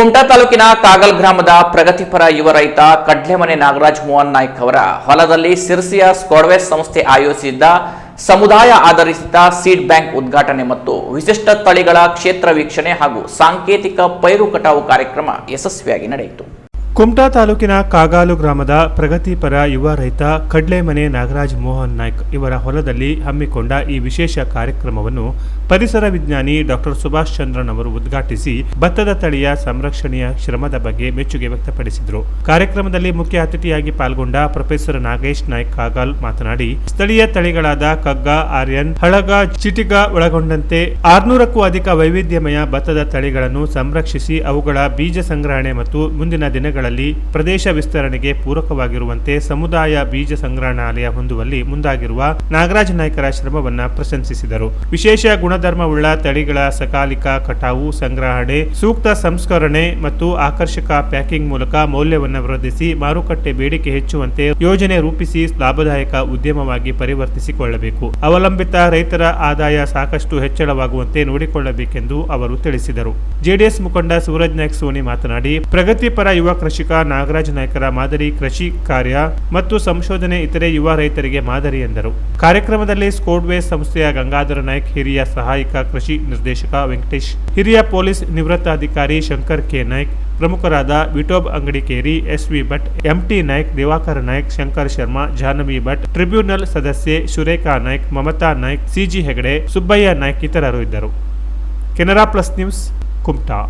ಕುಮಟಾ ತಾಲೂಕಿನ ಕಾಗಲ್ ಗ್ರಾಮದ ಪ್ರಗತಿಪರ ಯುವ ರೈತ ಕಡ್ಲೆಮನೆ ನಾಗರಾಜ್ ಮೋಹನ್ ನಾಯ್ಕ್ ಅವರ ಹೊಲದಲ್ಲಿ ಸಿರ್ಸಿಯ ಸ್ಕ್ವಾಡ್ವೇಸ್ ಸಂಸ್ಥೆ ಆಯೋಜಿಸಿದ್ದ ಸಮುದಾಯ ಆಧರಿಸಿದ ಸೀಡ್ ಬ್ಯಾಂಕ್ ಉದ್ಘಾಟನೆ ಮತ್ತು ವಿಶಿಷ್ಟ ತಳಿಗಳ ಕ್ಷೇತ್ರ ವೀಕ್ಷಣೆ ಹಾಗೂ ಸಾಂಕೇತಿಕ ಪೈರು ಕಟಾವು ಕಾರ್ಯಕ್ರಮ ಯಶಸ್ವಿಯಾಗಿ ನಡೆಯಿತು. ಕುಮಟಾ ತಾಲೂಕಿನ ಕಾಗಾಲು ಗ್ರಾಮದ ಪ್ರಗತಿಪರ ಯುವ ರೈತ ಕಡ್ಲೆಮನೆ ನಾಗರಾಜ್ ಮೋಹನ್ ನಾಯ್ಕ್ ಇವರ ಹೊಲದಲ್ಲಿ ಹಮ್ಮಿಕೊಂಡ ಈ ವಿಶೇಷ ಕಾರ್ಯಕ್ರಮವನ್ನು ಪರಿಸರ ವಿಜ್ಞಾನಿ ಡಾಕ್ಟರ್ ಸುಭಾಷ್ ಚಂದ್ರನ್ ಅವರು ಉದ್ಘಾಟಿಸಿ ಭತ್ತದ ತಳಿಯ ಸಂರಕ್ಷಣೆಯ ಶ್ರಮದ ಬಗ್ಗೆ ಮೆಚ್ಚುಗೆ ವ್ಯಕ್ತಪಡಿಸಿದರು. ಕಾರ್ಯಕ್ರಮದಲ್ಲಿ ಮುಖ್ಯ ಅತಿಥಿಯಾಗಿ ಪಾಲ್ಗೊಂಡ ಪ್ರೊಫೆಸರ್ ನಾಗೇಶ್ ನಾಯ್ಕ್ ಕಾಗಾಲ್ ಮಾತನಾಡಿ, ಸ್ಥಳೀಯ ತಳಿಗಳಾದ ಕಗ್ಗ, ಆರ್ಯನ್, ಹಳಗ, ಚಿಟಿಗ ಒಳಗೊಂಡಂತೆ ಆರ್ನೂರಕ್ಕೂ ಅಧಿಕ ವೈವಿಧ್ಯಮಯ ಭತ್ತದ ತಳಿಗಳನ್ನು ಸಂರಕ್ಷಿಸಿ ಅವುಗಳ ಬೀಜ ಸಂಗ್ರಹಣೆ ಮತ್ತು ಮುಂದಿನ ದಿನಗಳಲ್ಲಿ ಪ್ರದೇಶ ವಿಸ್ತರಣೆಗೆ ಪೂರಕವಾಗಿರುವಂತೆ ಸಮುದಾಯ ಬೀಜ ಸಂಗ್ರಹಣಾಲಯ ಹೊಂದುವಲ್ಲಿ ಮುಂದಾಗಿರುವ ನಾಗರಾಜ್ ನಾಯ್ಕರ ಶ್ರಮವನ್ನು ಪ್ರಶಂಸಿಸಿದರು. ವಿಶೇಷ ಗುಣಧರ್ಮವುಳ್ಳ ತಳಿಗಳ ಸಕಾಲಿಕ ಕಟಾವು ಸಂಗ್ರಹಣೆ, ಸೂಕ್ತ ಸಂಸ್ಕರಣೆ ಮತ್ತು ಆಕರ್ಷಕ ಪ್ಯಾಕಿಂಗ್ ಮೂಲಕ ಮೌಲ್ಯವನ್ನು ವೃದ್ಧಿಸಿ ಮಾರುಕಟ್ಟೆ ಬೇಡಿಕೆ ಹೆಚ್ಚುವಂತೆ ಯೋಜನೆ ರೂಪಿಸಿ ಲಾಭದಾಯಕ ಉದ್ಯಮವಾಗಿ ಪರಿವರ್ತಿಸಿಕೊಳ್ಳಬೇಕು. ಅವಲಂಬಿತ ರೈತರ ಆದಾಯ ಸಾಕಷ್ಟು ಹೆಚ್ಚಳವಾಗುವಂತೆ ನೋಡಿಕೊಳ್ಳಬೇಕೆಂದು ಅವರು ತಿಳಿಸಿದರು. ಜೆಡಿಎಸ್ ಮುಖಂಡ ಸೂರಜ್ ನಾಯ್ಕ್ ಸೋನಿ ಮಾತನಾಡಿ, ಪ್ರಗತಿಪರ ಯುವ ಕೃಷಿಕ ನಾಗರಾಜ್ ನಾಯ್ಕರ ಮಾದರಿ ಕೃಷಿ ಕಾರ್ಯ ಮತ್ತು ಸಂಶೋಧನೆ ಇತರೆ ಯುವ ರೈತರಿಗೆ ಮಾದರಿ ಎಂದರು. ಕಾರ್ಯಕ್ರಮದಲ್ಲಿ ಸ್ಕೋಡ್ವೇಸ್ ಸಂಸ್ಥೆಯ ಗಂಗಾಧರ ನಾಯ್ಕ್, ಹಿರಿಯ ಸಹಾಯಕ ಕೃಷಿ ನಿರ್ದೇಶಕ ವೆಂಕಟೇಶ್, ಹಿರಿಯ ಪೊಲೀಸ್ ನಿವೃತ್ತ ಅಧಿಕಾರಿ ಶಂಕರ್ ಕೆ. ನಾಯ್ಕ್, ಪ್ರಮುಖರಾದ Vitob Angadikeri, S V Bhat, M T Naik, Diwakar Naik, Shankar Sharma Janavi Bhat, tribunal ಸದಸ್ಯೆ ಸುರೇಖಾ ನಾಯ್ಕ್, ಮಮತಾ ನಾಯ್ಕ್ ಸಿಜಿ ಹೆಗಡೆ, ಸುಬ್ಬಯ್ಯ ನಾಯ್ಕ್ ಇತರರು ಇದ್ದರು. Canara plus news, Kumta.